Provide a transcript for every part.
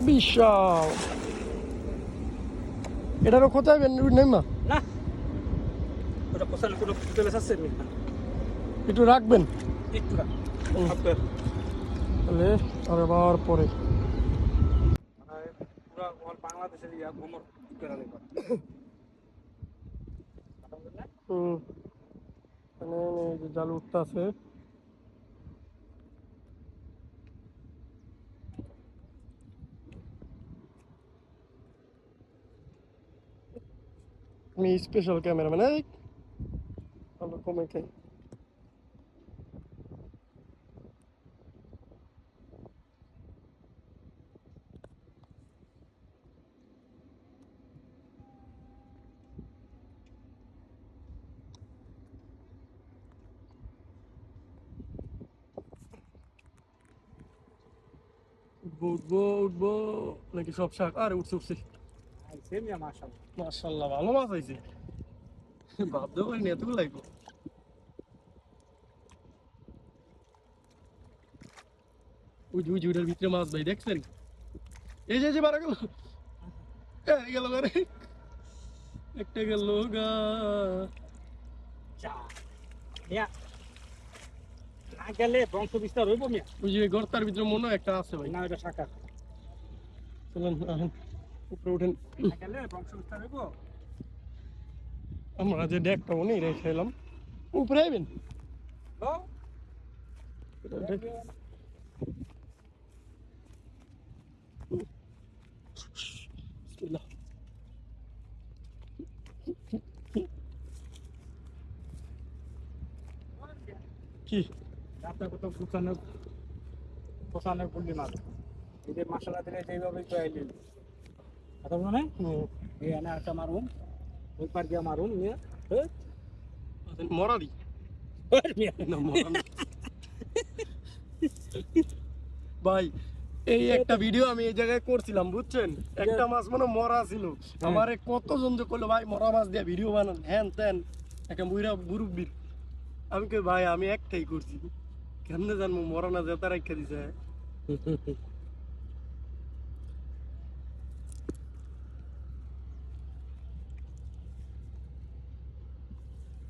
বিশাল। এটারও কোথায় নেই মা একটু রাখবেন। তাহলে আর আবার পরে। মানে বাংলাদেশের ইয়া নেবা হুম। যে জাল উঠতে আছে। আমি স্পেশাল ক্যামেরাম্যান এই ভালো কমে খাই উঠবো উঠবো উঠবো নাকি সব শাক আরে উঠছে উঠছে মাশাআল্লাহ। মাশাল্লাহ ভালো মাছ হয়েছে ভাবতেও পারিনি এতগুলো লাগবে। ওই যে ওই যে ওইটার ভিতরে মাছ ভাই দেখছেন? এই যে এই গেল। গেল ঘরে একটা গেল গা। মিয়া। না গেলে বংশ বিস্তার হইব মিয়া। ওই যে গর্তার ভিতরে মনে হয় একটা আছে ভাই। না এটা শাখা। চলেন উপরে উঠেন। আমরা যে ডেকটা নেই রেখে এলাম উপরে আইবেন? কি আপনার কত গুছানো গুলি মাছ এই যে মশলা দিলে যেভাবে চাইলেন কথা বলো না হুম, এই একটা মারুন ওই পার দিয়ে মারুন নিয়ে মরা দি না মরা না। ভাই এই একটা ভিডিও আমি এই জায়গায় করছিলাম বুঝছেন? একটা মাছ মানে মরা ছিল। আমারে কতজন যে করল ভাই মরা মাছ দিয়ে ভিডিও বানান। হ্যান ত্যান একটা বুড়া মুরব্বির। আমি কই ভাই আমি একটাই করছি। কেমনে জানব মরা না জেতা রাখা দিছে?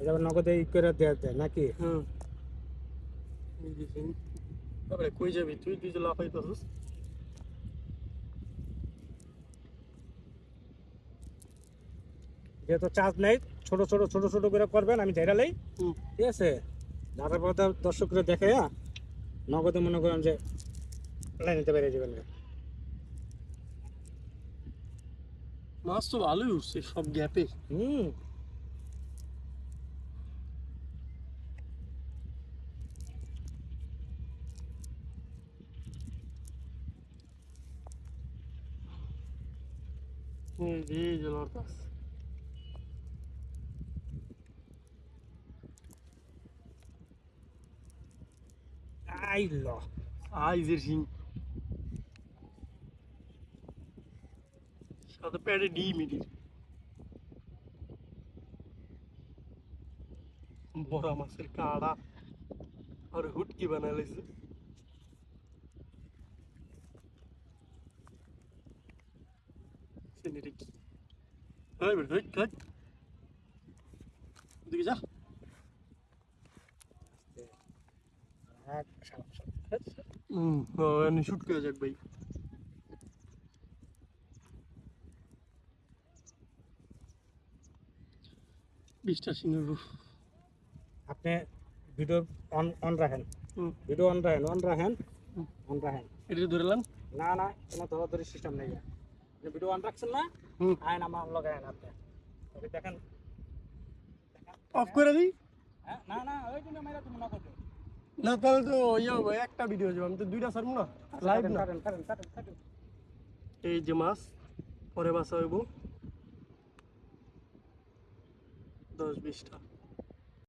এটা নগদে ই করে দেওয়া যায় নাকি? যে তারপরে কই যাবি? তুই তুই যে লাফাইতেছিস যেহেতু চার্জ নেই ছোট ছোট ছোট ছোট করে করবেন আমি হুম। ঠিক আছে? ঝাড়ার পর দর্শকরা দেখে হ্যাঁ? নগদে মনে করেন যে লাইনিতে বেরিয়ে যাবেন। মাছ তো ভালোই উঠছে সব গ্যাপে। হুম। Nerede ortası? Ai lá, ai Só Cada perna de mim, Bora, mas cara, और हुट की बना लीजिए বানাইছে সেটা কি দিকে যা শুট করে যাক ভাই বিশটা সিংহ আপনি ভিডিও অন অন রাখেন। ভিডিও অন রাখেন অন রাখেন। অন রাখেন। এটা ধরলাম না না কোনো ধরাধরি সিস্টেম নেই। ভিডিও অন রাখছেন না হুম। আইন আমার লাগায়েন আপনি। ওকে দেখেন। অফ করে দিই? হ্যাঁ না না ওই জন্য মেরা তুমি নগদ দিও। না তাহলে তো ইয়ে হবে একটা ভিডিও যাবে আমি তো দুইটা ছাড়বো না? লাইভ না? কাটেন কাটেন এই যে মাছ পরে বাসা হইব। দশ বিশটা।